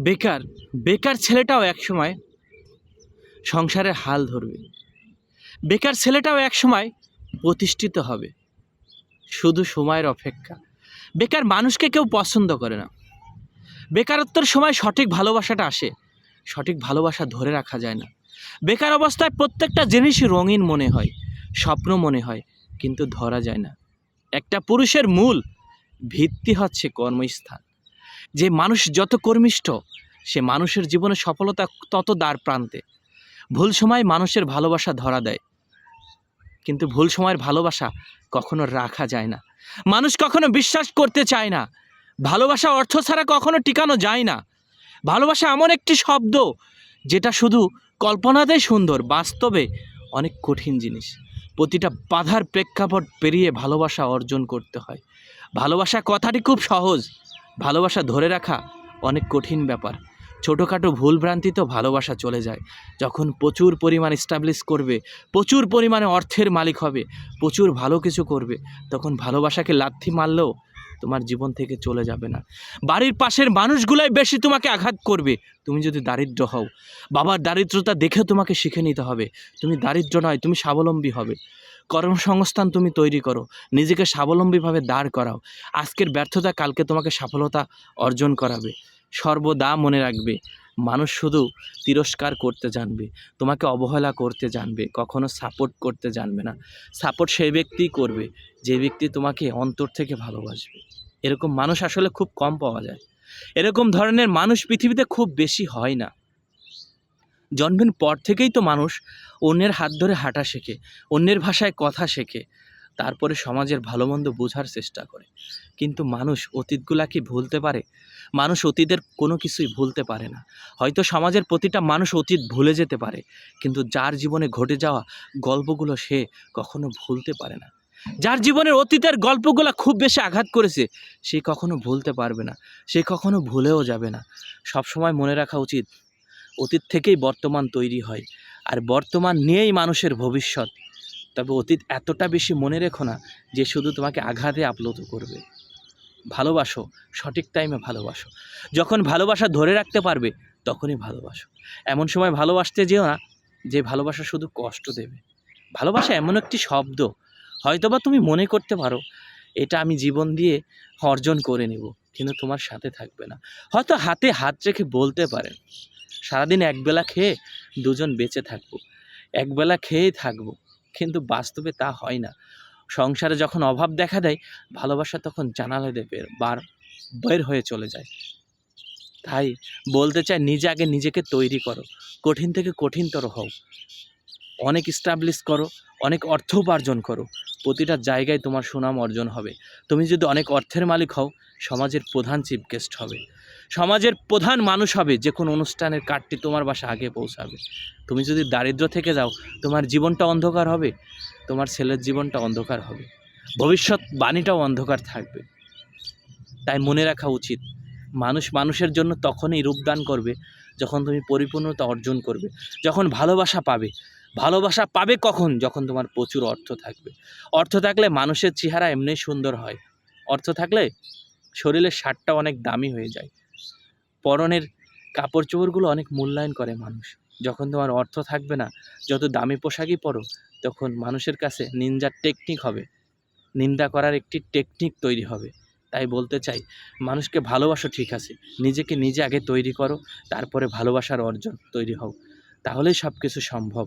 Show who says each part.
Speaker 1: বেকার বেকার ছেলেটাও একসময় সংসারের হাল ধরবে। বেকার ছেলেটাও একসময় প্রতিষ্ঠিত হবে। শুধু সময়ের অপেক্ষা। বেকার মানুষকে কেউ পছন্দ করে না। বেকারত্বের সময় সঠিক ভালোবাসাটা আসে, সঠিক ভালোবাসা ধরে রাখা যায় না। বেকার অবস্থায় প্রত্যেকটা জিনিসই রঙিন মনে হয়, স্বপ্ন মনে হয়, কিন্তু ধরা যায় না। একটা পুরুষের মূল ভিত্তি হচ্ছে কর্মস্থান। যে মানুষ যত কর্মিষ্ঠ, সে মানুষের জীবনে সফলতা তত দ্বার প্রান্তে। ভুল সময় মানুষের ভালোবাসা ধরা দেয়। কিন্তু ভুল সময়ের ভালোবাসা কখনো রাখা যায় না। মানুষ কখনো বিশ্বাস করতে চায় না। ভালোবাসা অর্থ ছাড়া কখনো টিকানো যায় না। ভালোবাসা এমন একটি শব্দ, যেটা শুধু কল্পনাতেই সুন্দর, বাস্তবে অনেক কঠিন জিনিস। প্রতিটা বাধার প্রেক্ষাপট পেরিয়ে ভালোবাসা অর্জন করতে হয়। ভালোবাসা কথাটি খুব সহজ। ভালোবাসা ধরে রাখা অনেক কঠিন ব্যাপার। ছোটোখাটো ভুলভ্রান্তি তো ভালোবাসা চলে যায়। যখন প্রচুর পরিমাণ এস্টাবলিশ করবে, প্রচুর পরিমাণে অর্থের মালিক হবে, প্রচুর ভালো কিছু করবে, তখন ভালোবাসাকে লাথি মারলেও তোমার জীবন থেকে চলে যাবে না। বাড়ির পাশের মানুষগুলাই বেশি তোমাকে আঘাত করবে। তুমি যদি দারিদ্র হও, বাবার দারিদ্রতা দেখে তোমাকে শিখে নিতে হবে। তুমি দারিদ্র নয়, তুমি স্বাবলম্বী হবে। কর্মসংস্থান তুমি তৈরি করো, নিজেকে স্বাবলম্বীভাবে দাঁড় করাও। আজকের ব্যর্থতা কালকে তোমাকে সফলতা অর্জন করাবে। সর্বদা মনে রাখবে মানুষ শুধু তিরস্কার করতে জানবে, তোমাকে অবহেলা করতে জানবে, কখনো সাপোর্ট করতে জানবে না। সাপোর্ট সেই ব্যক্তিই করবে, যে ব্যক্তি তোমাকে অন্তর থেকে ভালোবাসবে। এরকম মানুষ আসলে খুব কম পাওয়া যায়। এরকম ধরনের মানুষ পৃথিবীতে খুব বেশি হয় না। জন্মের পর থেকেই তো মানুষ অন্যের হাত ধরে হাঁটা শেখে, অন্যের ভাষায় কথা শেখে। তারপরে সমাজের ভালো মন্দ বোঝার চেষ্টা করে। কিন্তু মানুষ অতীতগুলা কি ভুলতে পারে? মানুষ অতীতের কোনো কিছুই ভুলতে পারে না। হয়তো সমাজের প্রতিটা মানুষ অতীত ভুলে যেতে পারে, কিন্তু যার জীবনে ঘটে যাওয়া গল্পগুলো সে কখনো ভুলতে পারে না। যার জীবনের অতীতের গল্পগুলো খুব বেশি আঘাত করেছে, সে কখনো ভুলতে পারবে না, সে কখনো ভুলেও যাবে না। সবসময় মনে রাখা উচিত, অতীত থেকেই বর্তমান তৈরি হয়, আর বর্তমান নিয়েই মানুষের ভবিষ্যৎ। তবে অতীত এতটা বেশি মনে রেখো না যে শুধু তোমাকে আঘাতে আপ্লুত করবে। ভালোবাসো, সঠিক টাইমে ভালোবাসো। যখন ভালোবাসা ধরে রাখতে পারবে, তখনই ভালোবাসো। এমন সময় ভালোবাসতে যেও না যে ভালোবাসা শুধু কষ্ট দেবে। ভালোবাসা এমন একটি শব্দ, হয়তোবা তুমি মনে করতে পারো, এটা আমি জীবন দিয়ে অর্জন করে নেব, কিন্তু তোমার সাথে থাকবে না। হয়তো হাতে হাত রেখে বলতে পারেন সারাদিন একবেলা খেয়ে দুজন বেঁচে থাকব, একবেলা খেয়েই থাকব। কিন্তু বাস্তবে তা হয় না। সংসারে যখন অভাব দেখা দেয়, ভালোবাসা তখন জানালা দেবে বার, বের হয়ে চলে যায়। তাই বলতে চাই, নিজে আগে নিজেকে তৈরি করো। কঠিন থেকে কঠিনতর হও। অনেক স্টাবলিশ করো, অনেক অর্থ উপার্জন করো। প্রতিটা জায়গায় তোমার সুনাম অর্জন হবে। তুমি যদি অনেক অর্থের মালিক হও, সমাজের প্রধান চিফ গেস্ট হবে। সমাজের প্রধান মানুষ হবে যে কোনো অনুষ্ঠানের কার্ডটি তোমার বাসা আগে পৌঁছাবে। তুমি যদি দারিদ্র থেকে যাও, তোমার জীবনটা অন্ধকার হবে, তোমার ছেলের জীবনটা অন্ধকার হবে। ভবিষ্যৎ বাণীটাও অন্ধকার থাকবে। তাই মনে রাখা উচিত, মানুষ মানুষের জন্য তখনই রূপদান করবে, যখন তুমি পরিপূর্ণতা অর্জন করবে, যখন ভালোবাসা পাবে। ভালোবাসা পাবে কখন? যখন তোমার প্রচুর অর্থ থাকবে। অর্থ থাকলে মানুষের চেহারা এমনিই সুন্দর হয়। অর্থ থাকলে শরীরের সারটা অনেক দামি হয়ে যায়। পরনের কাপড় চোপড়গুলো অনেক মূল্যায়ন করে মানুষ। যখন তোমার অর্থ থাকবে না, যত দামি পোশাকই পরো, তখন মানুষের কাছে নিন্দার টেকনিক হবে। নিন্দা করার একটি টেকনিক তৈরি হবে। তাই বলতে চাই, মানুষকে ভালোবাসো ঠিক আছে, নিজেকে নিজে আগে তৈরি করো, তারপরে ভালোবাসার অর্জন তৈরি হও। তাহলেই সব কিছু সম্ভব।